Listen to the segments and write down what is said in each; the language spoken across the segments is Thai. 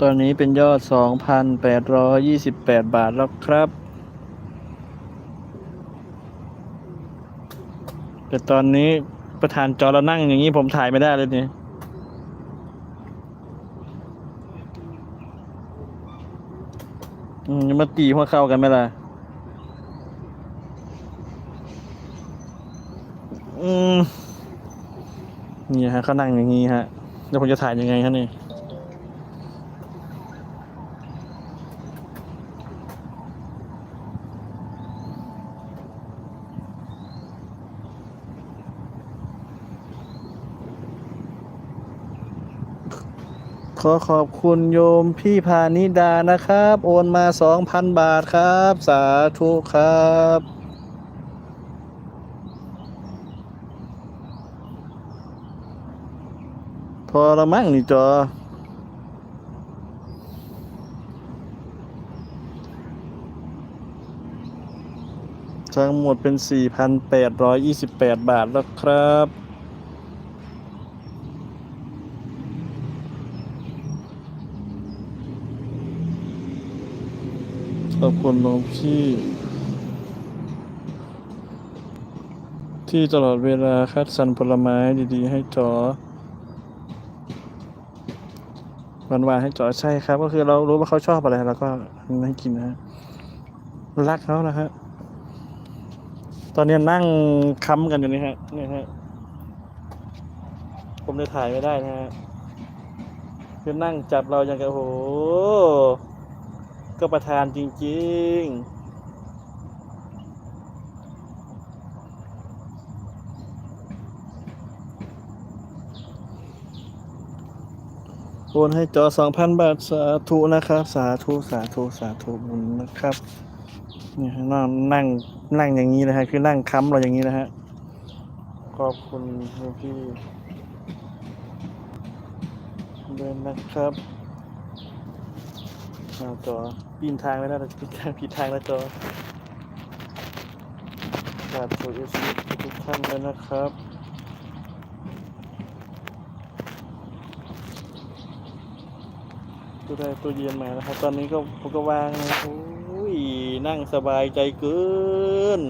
ตอนนี้เป็นยอด 2,828 บาทแล้วครับ แต่ตอนนี้ประธานจอเรานั่งอย่างนี้ผมถ่ายไม่ได้เลยเนี่ยอืมจะมาตีหัวเข้ากันไหมล่ะ อืม นี่ฮะเขานั่งอย่างนี้ฮะ แล้วผมจะถ่ายยังไงฮะนี่ ขอขอบคุณโยมพี่พานิดานะครับ โอนมา 2,000 บาทครับ สาธุครับพอละมั้งนี่จอทั้งหมดเป็น 4,828 บาทแล้วครับ ขอบคุณหลวงพี่ ที่ตลอดเวลาคัดสรรผลไม้ดีๆ ให้จอวันวานๆให้จอใช่ครับ ก็คือเรารู้ว่าเขาชอบอะไรเราก็ให้กินนะรักเขานะฮะตอนนี้นั่งค้ำกันอยู่นี่ฮะนี่ฮะผมเลยถ่ายไม่ได้นะฮะคือนั่งจับเราอย่างกับโอ้โห ก็ประธานจริง ๆโอนให้จอสองพันบาทสาธุนะครับ สาธุสาธุสาธุบุญนะครับนี่ฮะนั่งนั่งนั่งอย่างนี้นะฮะคือนั่งค้ำเราอย่างนี้นะฮะขอบคุณพี่ด้วยนะครับหน้าจอ ปีนทางไม่ได้เราผิดทางผิดทางแล้วจอกราบสวัสดีทุกท่านเลยนะครับตัวได้ตัวเย็นมาแล้วครับ ตอนนี้ก็ผมก็วางโอ้ยนั่งสบายใจเกิน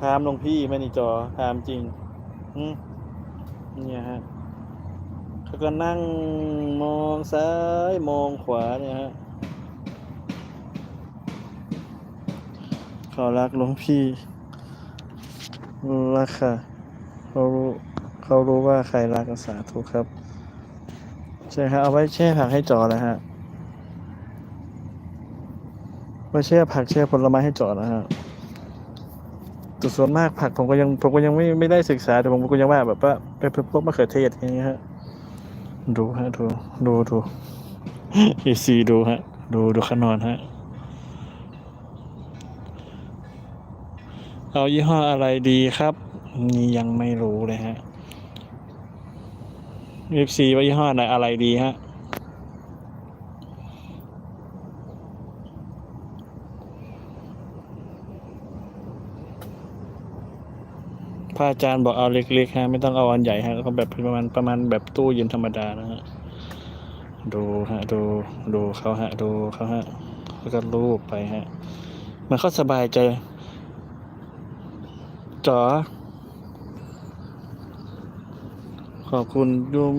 ถามหลวงพี่ไหม่นี่จอถามจริง อืมเนี่ยฮะ เขาก็นั่งมองซ้ายมองขวาเนี่ยฮะเขารักหลวงพี่รักค่ะเขารู้เขารู้ว่าใครรักก็สาธุครับ ใช่ฮะเอาไว้แช่ผักให้จอนะฮะไว้แช่ผักแช่ผลไม้ให้จอนะฮะแต่ส่วนมากผักผมก็ยังผมก็ยังไม่ไม่ได้ศึกษาแต่ผมก็ยังว่าแบบว่าเป็นพวกมะเขือเทศอย่างเงี้ยฮะ ดูฮะดูดูดูเอซีดูฮะ ดูดูขนอนฮะ เอายี่ห้ออะไรดีครับ นี่ยังไม่รู้เลยฮะเอฟซีว่ายี่ห้อไหนอะไรดีฮะ ระอาจารย์บอกเอาเล็กๆฮะไม่ต้องเอาอันใหญ่ฮะก็แบบประมาณประมาณแบบตู้เย็นธรรมดานะฮะดูฮะดูดูเขาฮะดูเขาฮะแล้วก็รูปไปฮะมันก็สบายใจจ๋อขอบคุณโยม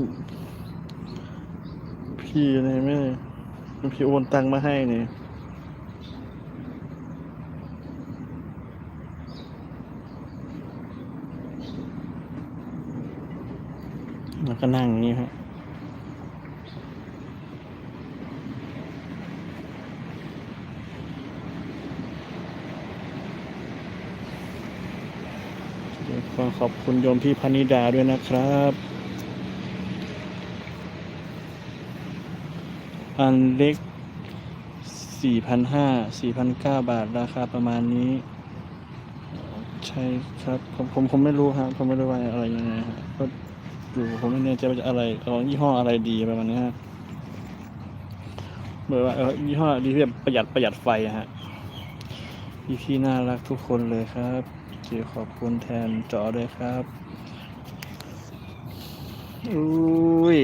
พี่นี่ไม่พี่โอนตังมาให้เนี่ย แล้วก็นั่งอย่างนี้ฮะขอขอบคุณโยมพี่พนิดาด้วยนะครับ อันเล็ก 4,500 4,900 บาทราคาประมาณนี้ ใช่ครับ ผมผมผมไม่รู้ครับผมไม่รู้ว่าอะไรยังไงครับ อยู่ผมไม่แน่ใจว่าจะอะไรเอายี่ห้ออะไรดีประมาณนี้ฮะเบอร์ว่าเออยี่ห้อดีที่ประหยัดประหยัดไฟอะฮะพี่พี่น่ารักทุกคนเลยครับเจขอบคุณแทนจอด้วยครับอุ้ย